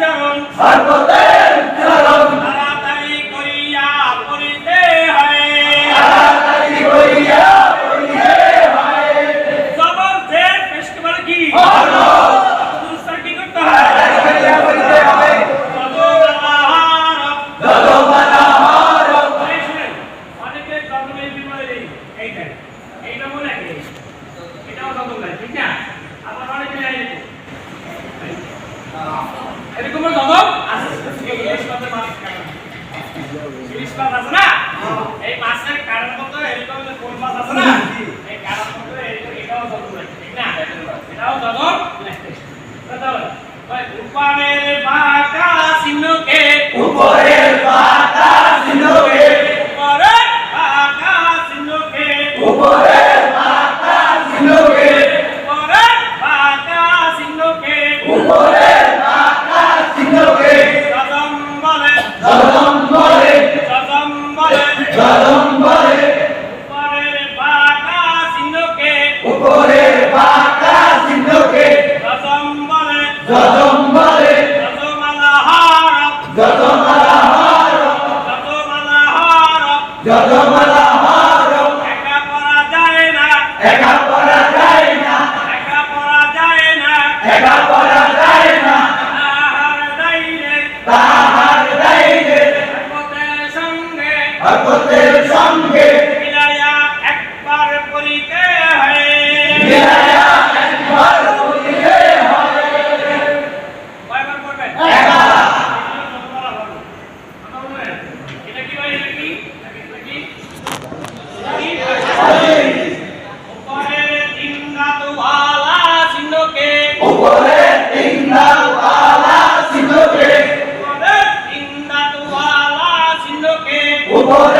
চরণ। সর্বতে চরণ। তাড়াতাড়ি করিয়া করিতে হয়। তাড়াতাড়ি করিয়া করিতে হয়। সবর সে পেশকবার কি? দুসরা কি করতে হয়? তাড়াতাড়ি করিতে হয়? এইটা। এইটা মনে রাখি এটাও সদম লাগে ঠিক না? আবার অনেক মিলাই 啊。এরকম জমক আছে। ইলিশ মাছের মাছ ইলিশ মাছ আছে না? এই মাছটা ভারতের সঙ্গে por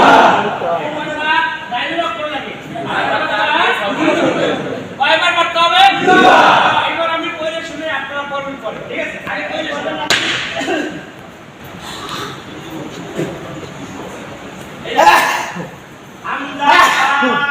রাখুন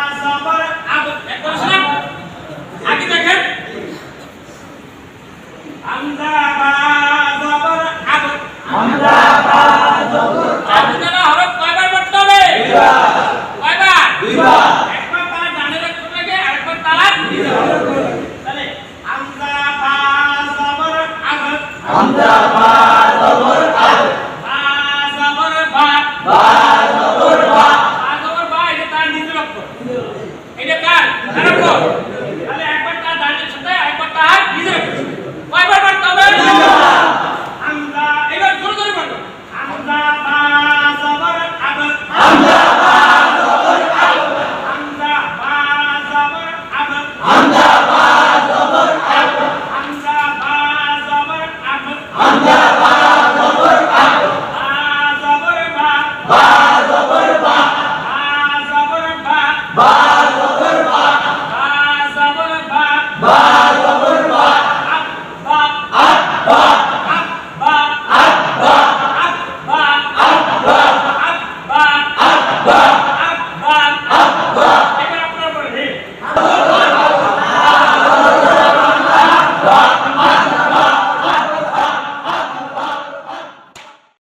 அந்த